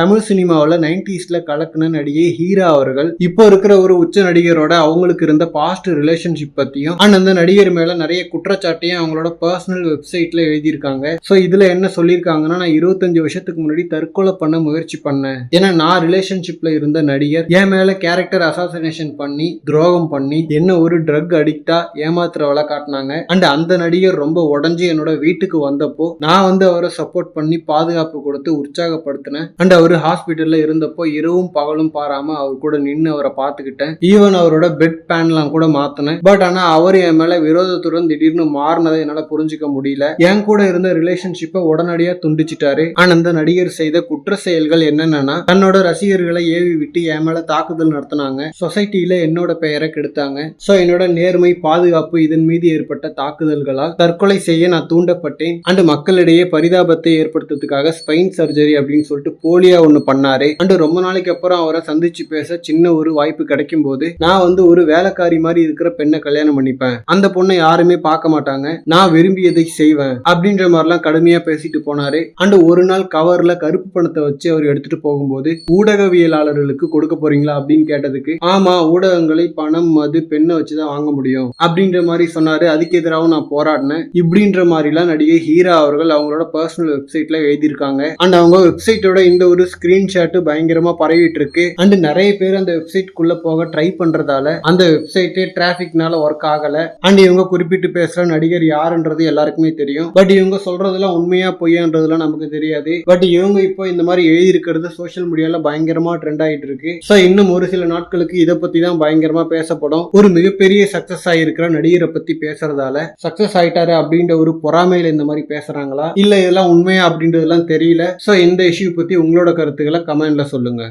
தமிழ் சினிமாவில் நைன்டிஸ்ல கலக்குன நடிகை ஹீரா அவர்கள் இப்போ இருக்கிற ஒரு உச்ச நடிகரோட அவங்களுக்கு இருந்த பாஸ்ட் ரிலேஷன்ஷிப் பற்றியும் அண்ட் அந்த நடிகர் மேல நிறைய குற்றச்சாட்டையும் அவங்களோட பர்சனல் வெப்சைட்ல எழுதியிருக்காங்க. ஸோ இதுல என்ன சொல்லியிருக்காங்கன்னா நான் இருபத்தஞ்சு வருஷத்துக்கு முன்னாடி தற்கொலை பண்ண முயற்சி பண்ணேன். ஏன்னா நான் ரிலேஷன்ஷிப்ல இருந்த நடிகர் என் மேல கேரக்டர் அசாசினேஷன் பண்ணி துரோகம் பண்ணி என்ன ஒரு ட்ரக் அடிக்டா ஏமாத்துறவளை காட்டினாங்க. அண்ட் அந்த நடிகர் ரொம்ப உடஞ்சி என்னோட வீட்டுக்கு வந்தப்போ நான் வந்து அவரை சப்போர்ட் பண்ணி பாதுகாப்பு கொடுத்து உற்சாகப்படுத்தினேன். அண்ட் அவர் ஹாஸ்பிட்டல்ல இருந்தப்போ இரவும் பகலும் பாராம அவர் கூட நின்று அவரை பார்த்துக்கிட்டேன். ஈவன் அவரோட பெட் பேன்லாம் கூட மாற்றினேன் பட் ஆனா அவர் என் மேல விரோதத்துடன் திடீர்னு மாறினதை என்னால புரிஞ்சுக்க முடியல. என் கூட இருந்த ரிலேஷன்ஷிப்பை உடனடியா துண்டிச்சிட்டாரு. ஆனா அந்த நடிகர் செய்த குற்ற செயல்கள் என்னென்னா தன்னோட ரசிகர்களை ஏவி விட்டு என் மேல தாக்குதல் நடத்தினாங்க. சொசைட்டில என்னோட பெயரை கெடுத்தாங்க. சோ என்னோட நேர்மை பாதுகாப்பு இதன் மீது ஏற்பட்ட தாக்குதல்களால் தற்கொலை செய்ய நான் தூண்டப்பட்டேன். அண்ட் மக்களிடையே பரிதாபத்தை ஏற்படுத்துறதுக்காக ஸ்பைன் சர்ஜரி அப்படின்னு சொல்லிட்டு போலியா ஒண்ணு பண்ணாரு. அண்டு ரொம்ப நாளைக்கு அப்புறம் அவரை சந்திச்சு பேச சின்ன ஒரு வாய்ப்பு கிடைக்கும் போது நான் வந்து ஒரு வேலைக்காரி மாதிரி இருக்கிற பெண்ணை கல்யாணம் பண்ணிப்பேன். அந்த பொண்ணை யாருமே பார்க்க மாட்டாங்க. நான் விரும்பியதை செய்வேன் அப்படின்ற மாதிரிலாம் கடுமையா பேசிட்டு போனாரு. அண்ட் ஒரு நாள் கவர்ல கருப்பு பணத்தை வச்சு அவர் எடுத்துட்டு போகும்போது ஊடகவியலாளர்களுக்கு கொடுக்க போறீங்களா அப்படின்னு கேட்டதுக்கு ஆமா ஊடகங்களை பணம் மது பெண்ணை வச்சுதான் வாங்க முடியும் அப்படின்ற மாதிரி சொன்னாரு. அதுக்கு எதிராகவும் நான் போராடினேன். இப்படின்ற மாதிரிலாம் நடிகை ஹீரா அவர்கள் அவங்களோட பர்சனல் வெப்சைட்ல எழுதியிருக்காங்க. அண்ட் அவங்க வெப்சைட்டோட இந்த ஒரு ஸ்கிரீன்ஷாட்டு பயங்கரமா பரவிட்டு இருக்கு அண்ட் நிறைய பேர் அந்த வெப்சைட் குள்ள போக ட்ரை பண்றதால அந்த வெப்சைட்டே டிராபிக்னால ஒர்க் ஆகல. அண்ட் இவங்க குறிப்பிட்டு பேசுற நடிகர் யாருன்றது எல்லாருக்குமே தெரியும். பட் இவங்க சொல்றதெல்லாம் உண்மையா பொய்யான்றதுலாம் நமக்கு தெரியாது. பட் இவங்க இப்போ இந்த மாதிரி எழுதி இருக்கிறது சோஷியல் மீடியால பயங்கரமா ட்ரெண்ட் ஆயிட்டு இருக்கு ஸோ இன்னும் ஒரு சில நாட்களுக்கு இதை பத்தி தான் பயங்கரமா பேசப்படும். ஒரு மிகப்பெரிய சக்சஸ் ஆகிருக்கிற நடிகரை பத்தி பேசுறதால சக்சஸ் ஆயிட்டாரு அப்படின்ற ஒரு பொறாமையில இந்த மாதிரி பேசுறாங்களா? இல்ல இதெல்லாம் உண்மையா அப்படின்றதெல்லாம் தெரியல. ஸோ இந்த இஷ்யூ பத்தி உங்களோட கருத்துக்களை கமெண்டில் சொல்லுங்கள்